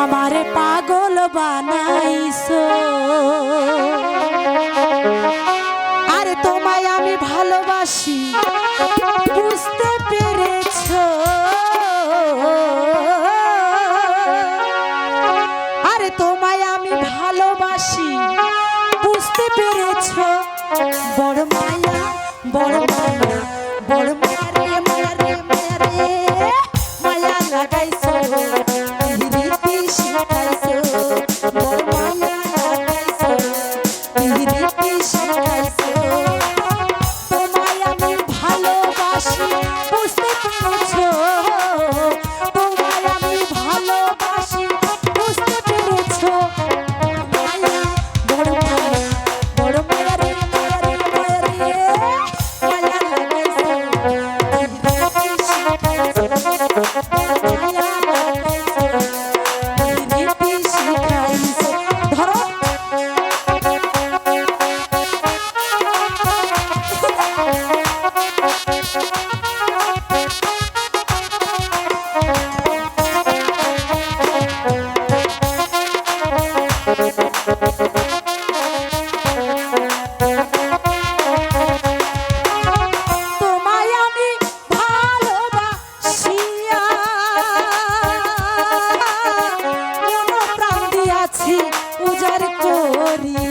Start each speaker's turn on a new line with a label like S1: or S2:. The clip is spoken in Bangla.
S1: আমারে পাগল বানাইছো। আর তোমায় আমি ভালোবাসি, বুঝতে পেরেছ। আরে তোমায় আমি ভালোবাসি, বুঝতে পেরেছ। বড় মায়া বড় মায়া বড় মায়া। করি।